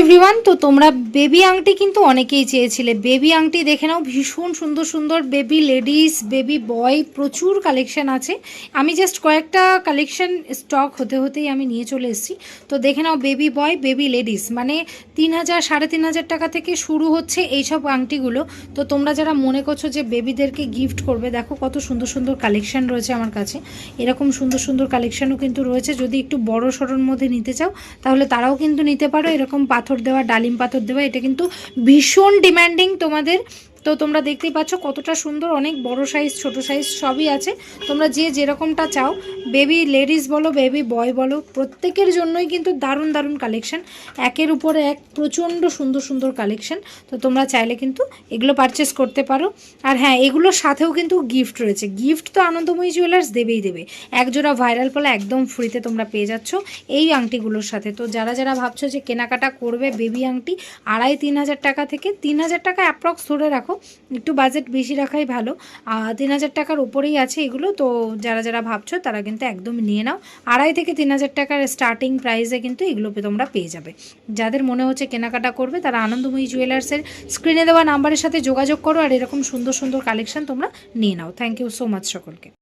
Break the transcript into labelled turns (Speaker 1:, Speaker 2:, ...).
Speaker 1: Everyone তো তোমরা baby আংটি কিন্তু অনেকেই চেয়েছিলে। বেবি আংটি দেখে নাও, ভীষণ সুন্দর সুন্দর বেবি লেডিস বেবি বয় প্রচুর কালেকশন আছে। আমি জাস্ট কয়েকটা কালেকশন স্টক হতে হতেই আমি নিয়ে চলে এসেছি। তো দেখে নাও বেবি বয় বেবি লেডিস মানে তিন হাজার, সাড়ে তিন হাজার টাকা থেকে শুরু হচ্ছে এইসব আংটিগুলো। তো তোমরা যারা মনে করছ যে বেবিদেরকে গিফট করবে, দেখো কত সুন্দর সুন্দর কালেকশন রয়েছে আমার কাছে। এরকম সুন্দর সুন্দর কালেকশনও কিন্তু রয়েছে। যদি একটু বড় সড়োর মধ্যে নিতে চাও, তাহলে তারাও কিন্তু নিতে পারো। এরকম পাথর দেওয়া ডালিম পাথর দেওয়া এটা কিন্তু ভীষণ ডিম্যান্ডিং তোমাদের তো তোমরা দেখতেই পাচ্ছ কতটা সুন্দর, অনেক বড় সাইজ ছোট সাইজ সবই আছে। তোমরা যে যেরকমটা চাও বেবি লেডিস বলো বেবি বয় বলো, প্রত্যেকের জন্যই কিন্তু দারুণ দারুণ কালেকশন একের উপরে এক প্রচণ্ড সুন্দর সুন্দর কালেকশন তো তোমরা চাইলে কিন্তু এগুলো পারচেস করতে পারো। আর হ্যাঁ এগুলোর সাথেও কিন্তু গিফট রয়েছে। গিফট তো আনন্দময়ী জুয়েলার্স দেবেই দেবে। একজোড়া ভাইরাল পলা একদম ফ্রিতে তোমরা পেয়ে যাচ্ছ এই আংটিগুলোর সাথে। তো যারা যারা ভাবছ যে কেনাকাটা করবে বেবি আংটি, আড়াই তিন হাজার টাকা থেকে তিন হাজার টাকা অ্যাপ্রক্স ধরে রাখো। একটু বাজেট বেশি রাখাই ভালো। তিন হাজার টাকার উপরেই আছে এগুলো, তো যারা যারা ভাবছ তারা কিন্তু একদম নিয়ে নাও। আড়াই থেকে তিন হাজার টাকার স্টার্টিং প্রাইসে কিন্তু এগুলো তোমরা পেয়ে যাবে। যাদের মনে হচ্ছে কেনাকাটা করবে, তারা আনন্দময়ী জুয়েলার্সের স্ক্রিনে দেওয়া নাম্বারের সাথে যোগাযোগ করো, আর এরকম সুন্দর সুন্দর কালেকশন তোমরা নিয়ে নাও। থ্যাংক ইউ সো মাচ সকলকে।